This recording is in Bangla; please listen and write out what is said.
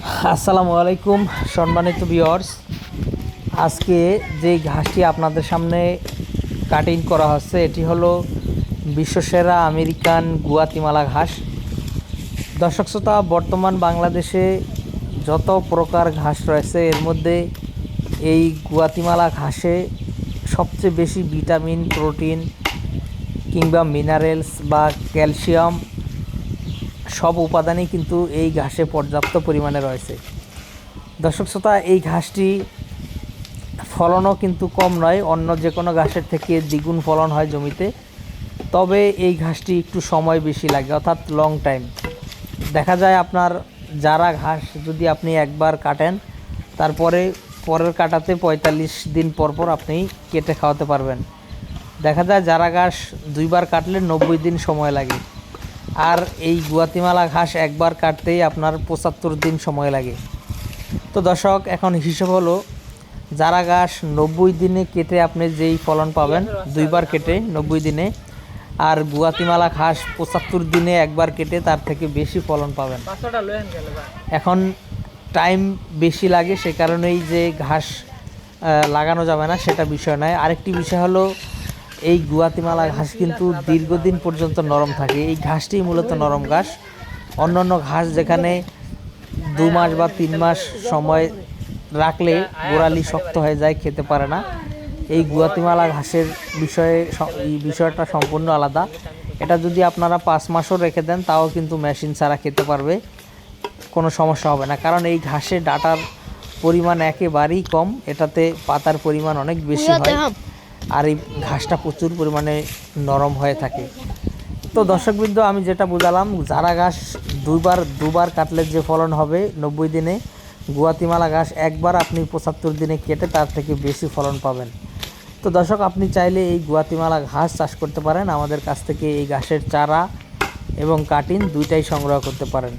আসসালামু আলাইকুম, সম্মানিত ভিউয়ার্স আজকে যে ঘাসটি আপনাদের সামনে কাটিং করা হচ্ছে, এটি হলো বিশ্বসেরা আমেরিকান গুয়াতিমালা ঘাস। দর্শক শ্রোতা, বর্তমান বাংলাদেশে যত প্রকার ঘাস রয়েছে, এর মধ্যে এই গুয়াতিমালা ঘাসে সবচেয়ে বেশি ভিটামিন, প্রোটিন কিংবা মিনারেলস বা ক্যালসিয়াম সব উপাদানই কিন্তু এই ঘাসে পর্যাপ্ত পরিমাণে রয়েছে। দর্শক শ্রোতা, এই ঘাসটি ফলনও কিন্তু কম নয়, অন্য যে কোনো ঘাসের থেকে দ্বিগুণ ফলন হয় জমিতে। তবে এই ঘাসটি একটু সময় বেশি লাগে, অর্থাৎ লং টাইম দেখা যায় আপনার যারা ঘাস যদি আপনি একবার কাটেন, তারপরে পরের কাটাতে পঁয়তাল্লিশ দিন পর পর আপনি কেটে খাওয়াতে পারবেন। দেখা যায় যারা ঘাস দুইবার কাটলে নব্বই দিন সময় লাগে। আর এই গুয়াতিমালা ঘাস একবার কাটতেই আপনার পঁচাত্তর দিন সময় লাগে। তো দর্শক এখন হিসেব হলো যারা ঘাস নব্বই দিনে কেটে আপনি যেই ফলন পাবেন দুইবার কেটে নব্বই দিনে আর গুয়াতিমালা ঘাস পঁচাত্তর দিনে একবার কেটে তার থেকে বেশি ফলন পাবেন। এখন টাইম বেশি লাগে সে কারণেই যে ঘাস লাগানো যাবে না সেটা বিষয় নয়। আরেকটি বিষয় হলো এই গুয়াতিমালা ঘাস কিন্তু দীর্ঘদিন পর্যন্ত নরম থাকে। এই ঘাসটি মূলত নরম ঘাস। অন্যান্য ঘাস যেখানে দু মাস বা তিন মাস সময় রাখলে গোড়ালি শক্ত হয়ে যায়, খেতে পারে না। এই গুয়াতিমালা ঘাসের বিষয়ে বিষয়টা সম্পূর্ণ আলাদা। এটা যদি আপনারা পাঁচ মাসও রেখে দেন, তাও কিন্তু মেশিন ছাড়া খেতে পারবে। কোনো সমস্যা হবে না। কারণ এই ঘাসে ডাটার পরিমাণ একেবারেই কম। এটাতে পাতার পরিমাণ অনেক বেশি হয়। আর এই ঘাসটা প্রচুর পরিমাণে নরম হয়ে থাকে। তো দর্শকবৃন্দ, আমি যেটা বুঝালাম যারা ঘাস দুইবার, দুবার কাটলে যে ফলন হবে নব্বই দিনে, গুয়াতিমালা ঘাস একবার আপনি পঁচাত্তর দিনে কেটে তার থেকে বেশি ফলন পাবেন। তো দর্শক, আপনি চাইলে এই গুয়াতিমালা ঘাস চাষ করতে পারেন। আমাদের কাছ থেকে এই ঘাসের চারা এবং কাটিন দুইটাই সংগ্রহ করতে পারেন।